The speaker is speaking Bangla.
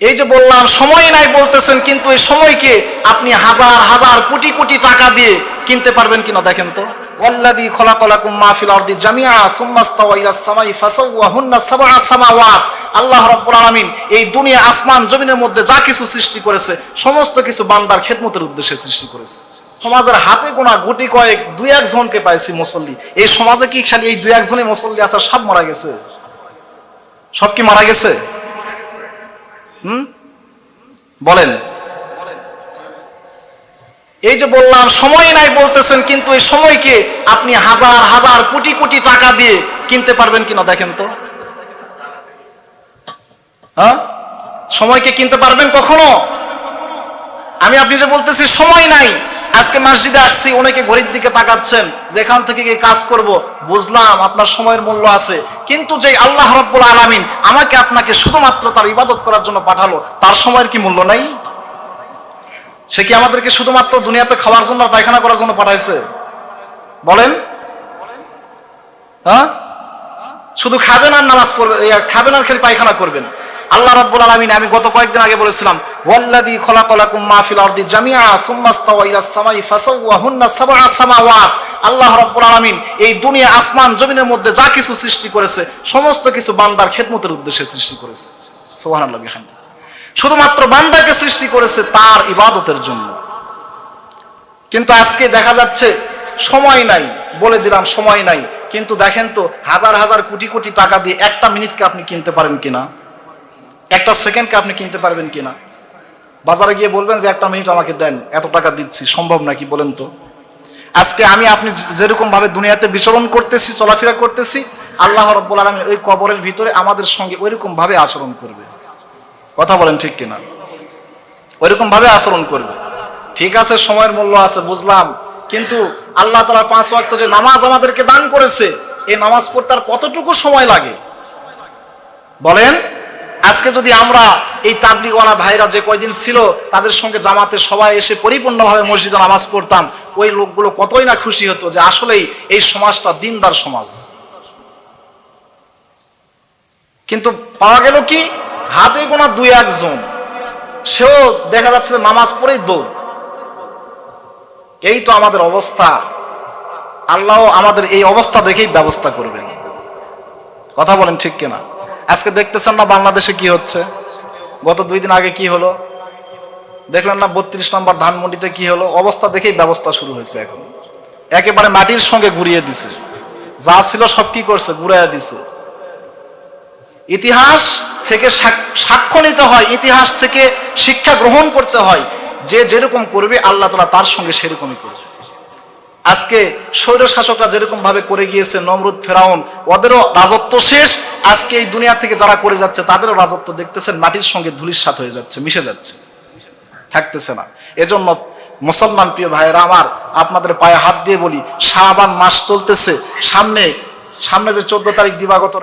এই যে বললাম, সময় নাই বলতেছেন, কিন্তু এই সময়কে আপনি হাজার হাজার কোটি কোটি টাকা দিয়ে কিনতে পারবেন কিনা দেখেন তো। দুনিয়া, আসমান, জমিনের মধ্যে যা কিছু সৃষ্টি করেছে, সমস্ত কিছু বান্দার উদ্দেশ্যে সৃষ্টি করেছে। সমাজের হাতে গোনা গুটি কয়েক, দুই একজনকে পাইছি মুসল্লি। এই সমাজে কি খালি এই দুই একজনই মুসল্লি আছে আর সব মারা গেছে? সব কি মারা গেছে? বলেন। এই যে বললাম, সময় নাই বলতেছেন, কিন্তু এই সময়কে আপনি হাজার হাজার, কোটি কোটি টাকা দিয়ে কিনতে পারবেন কিনা দেখেন তো। হ্যাঁ? সময়কে কিনতে পারবেন কখনো? আমি আপনি যে বলতেছি, সময় নাই। আজকে মসজিদে আসছি, অনেকে ঘড়ির দিকে তাকাচ্ছেন যে এখান থেকে কি কাজ করব, বুঝলাম আপনার সময়ের মূল্য আছে। কিন্তু যে আল্লাহ রব্বুল আলামিন আমাকে আপনাকে শুধুমাত্র তার ইবাদত করার জন্য পাঠালো, তার সময়ের কি মূল্য নাই? সে কি আমাদেরকে শুধুমাত্র দুনিয়াতে খাওয়ার জন্য পায়খানা করার জন্য পাঠাইছে? বলেন। হ্যাঁ? শুধু খাবেন আর নামাজ পড়বেন খাবেন আর খালি পায়খানা করবেন। আল্লাহ রাব্বুল আলামিন, আমি গত কয়েকদিন আগে বলেছিলাম, ওয়াল্লাযী খলাকালাকুম মা ফিল আরদি জামিআ সুম্মা ইস্তাওয়া ইলাস সামাই ফাসাওয়াহুন্না সাবআ সামাওয়াত। আল্লাহ রাব্বুল আলামিন এই দুনিয়া, আসমান, জমিনের মধ্যে যা কিছু সৃষ্টি করেছে, সমস্ত কিছু বান্দার খেদমতের উদ্দেশ্যে সৃষ্টি করেছে। সুবহানাল্লাহ বিহামদি শুধুমাত্র বান্দাকে সৃষ্টি করেছে তার ইবাদতের জন্য। কিন্তু আজকে দেখা যাচ্ছে, সময় নাই, বলে দিলাম সময় নাই। কিন্তু দেখেন তো, হাজার হাজার কোটি কোটি টাকা দিয়ে একটা মিনিটকে আপনি কিনতে পারেন কিনা? একটা সেকেন্ডকে আপনি কিনতে পারবেন কিনা? বাজারে গিয়ে বলবেন যে, একটা মিনিট আমাকে দেন, এত টাকা দিচ্ছি, সম্ভব নাকি? বলেন তো। আজকে আমি আপনি যেরকম ভাবে দুনিয়াতে বিচরণ করতেছি, চলাফেরা করতেছি, আল্লাহ রব্বুল আলমী ওই কবরের ভিতরে আমাদের সঙ্গে ওইরকম ভাবে আচরণ করবে। কথা বলেন ঠিক কিনা? ওইরকম ভাবে আচরণ করবে। ঠিক আছে, সময়ের মূল্য আছে, বুঝলাম। কিন্তু আল্লাহ তালা পাঁচ ওয়াক্ত যে নামাজ আমাদেরকে দান করেছে, এই নামাজ পড়তে আর কতটুকু সময় লাগে? বলেন আজকে যদি আমরা এই তাবলিগওয়ালা ভাইরা যে কয়দিন ছিল, তাদের সঙ্গে জামাতে সবাই এসে পরিপূর্ণভাবে মসজিদে নামাজ পড়তাম, ওই লোকগুলো কতই না খুশি হতো যে আসলেই এই সমাজটা দিনদার সমাজ। কিন্তু পাওয়া গেল কি? হাতে গোনা দুই একজন। সেও দেখা যাচ্ছে নামাজ পড়েই দৌড়। এই তো আমাদের অবস্থা। আল্লাহ আমাদের এই অবস্থা দেখেই ব্যবস্থা করবেন। কথা বলেন ঠিক কিনা? আজকে দেখতেছেন না বাংলাদেশে কি হচ্ছে? গত দুই দিন আগে কি হলো? দেখলেন না বত্রিশ নম্বর ধানমন্ডিতে কি হলো? অবস্থা দেখেই ব্যবস্থা শুরু হয়েছে এখন। একেবারে মাটির সঙ্গে ঘুরিয়ে দিছে। যা ছিল সব কি করছে? ঘুরাইয়া দিছে। ইতিহাস থেকে সাক- সাক্ষ্য নিতে হয়, ইতিহাস থেকে শিক্ষা গ্রহণ করতে হয়। যে যেরকম করবে, আল্লাহ তালা তার সঙ্গে সেরকমই করবে। আজকে স্বৈর শাসকরা যেরকম ভাবে করে গিয়েছে নমরুদ, ফেরাউন, ওদেরও রাজত্ব শেষ। আজকে এই দুনিয়া থেকে যারা করে যাচ্ছে, তাদেরও রাজত্ব দেখতেছেন, মাটির সঙ্গে ধুলির সাথ হয়ে যাচ্ছে, মিশে যাচ্ছে, থাকতেছে না। এজন্য মুসলমান প্রিয় ভাইয়েরা আমার, আপনাদের পায়ে হাত দিয়ে বলি শাহবান মাস চলতেছে। সামনে সামনে যে চোদ্দ তারিখ দিবাগত